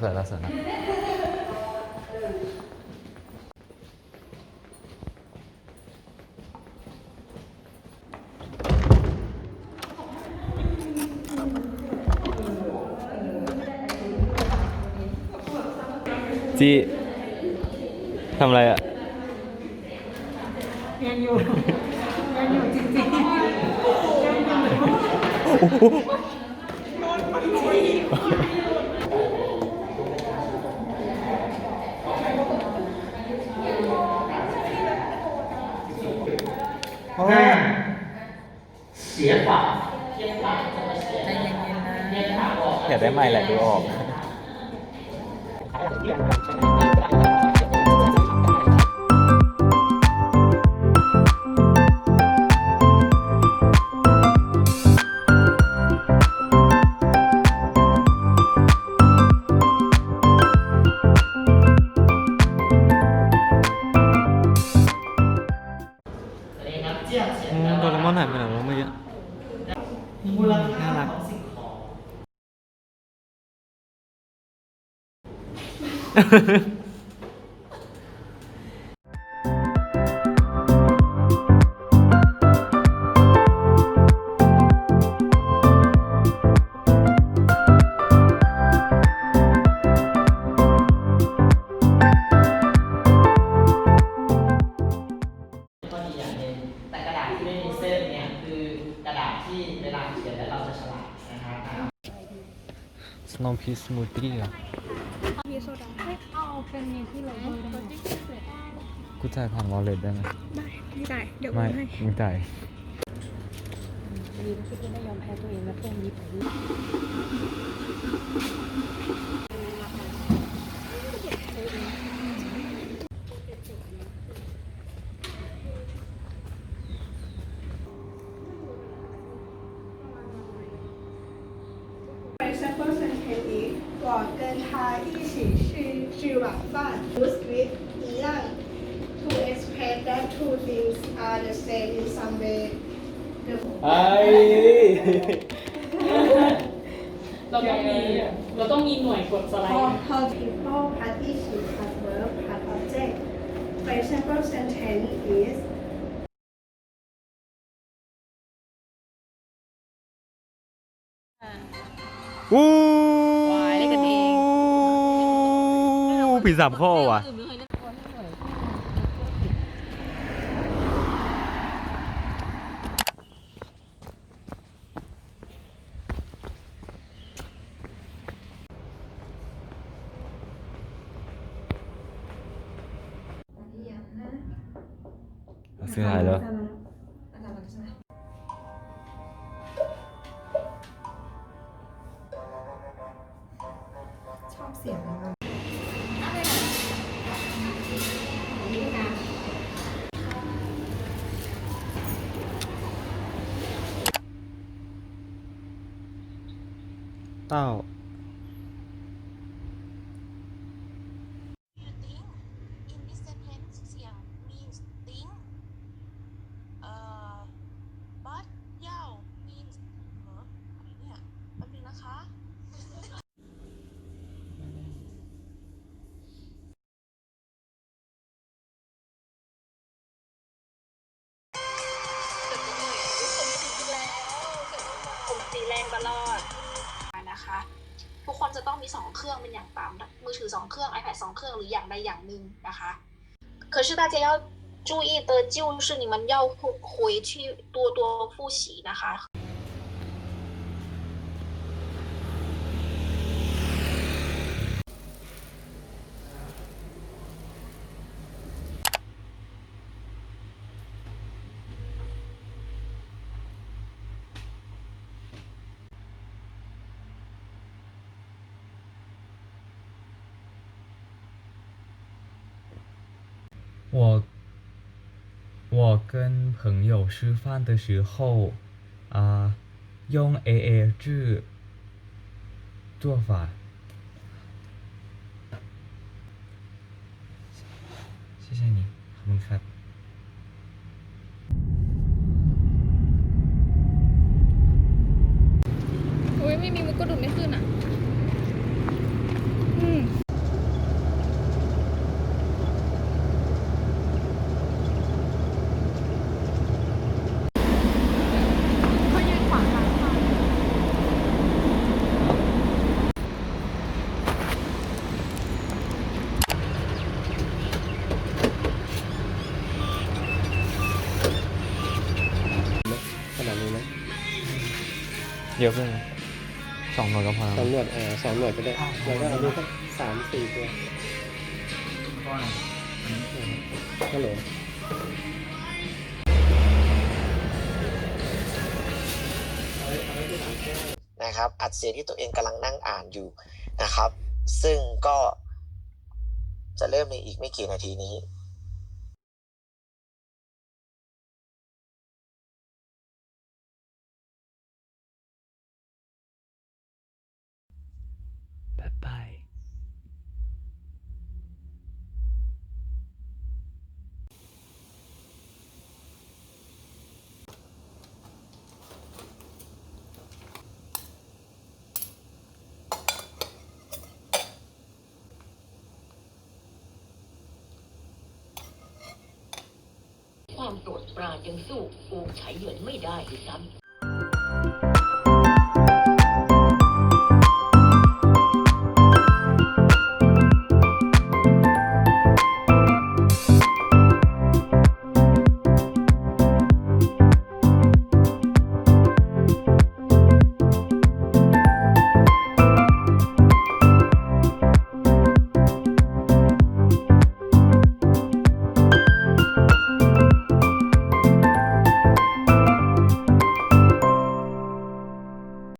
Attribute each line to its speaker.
Speaker 1: สวยแล้วสวยแล้วจีทำอะไรอะ
Speaker 2: ยังอยู่ยังอยู่จริงๆยังอยู่
Speaker 1: ได้ไหมแหละดูออก
Speaker 3: ข้อดีอย่างหนึ่งแต่กระดาษที่ไม่มีเส้นเนี่ยคือกระดาษที่เวลาเขียนแล้วเราจะฉลาดนะครับ
Speaker 1: สโนว์พีสมูทตี้อะ
Speaker 2: มี โซดาให้เอาเป็นนี้ที่เราดูได้ไหม
Speaker 1: กูจ่ายผ่านวอลเล็ตได้ไหม
Speaker 2: ได้ไม่ได้เดี๋ยว
Speaker 1: ไม่
Speaker 2: ให้
Speaker 1: มึงจ่าย
Speaker 2: ดีที่ไม่ยอมแพ้ตัวเองและเพื่อนยิบ
Speaker 4: Example sentence is 我跟他一起去吃晚饭。Use with 一样 to express that two things are the same in some way. The
Speaker 1: ไอ้
Speaker 5: เราต้องมีเราต้องมีหน่วยกดสไล
Speaker 4: how
Speaker 5: ด์
Speaker 4: how people part 一起 part verb part object. For example sentence is
Speaker 1: อู้
Speaker 2: ว
Speaker 1: ผิดสามข้อว่
Speaker 4: เทุ
Speaker 6: กคนจะต้องมีสองเครื่องเป็นอย่างต่ำมือถือสองเครื่อง iPad สองเครื่องหรืออย่างใดอย่างหนึ่งนะคะ可是大家要注意的就是你们要回去多多复习นะคะ
Speaker 1: 我我跟朋友吃饭的时候啊、用 AA 制做法。谢谢你，ขอบคุณครับ เยอะไปไหมสองหน่วยก็พอ
Speaker 7: สองหน่วยเออสองหน่วยก็ได้
Speaker 1: อ่า
Speaker 7: แล้วก็เอาลูกสักสามสี่ตัวฮัลโหล
Speaker 8: นะครับอัดเสียงที่ตัวเองกำลังนั่งอ่านอยู่นะครับ ซึ่งก็จะเริ่มในอีกไม่กี่นาทีนี้
Speaker 1: บ๊ายบาย
Speaker 9: ความโปรดปราน ยังสู้ฟูงไฉเหยินไม่ได้ด้วยซ้ำ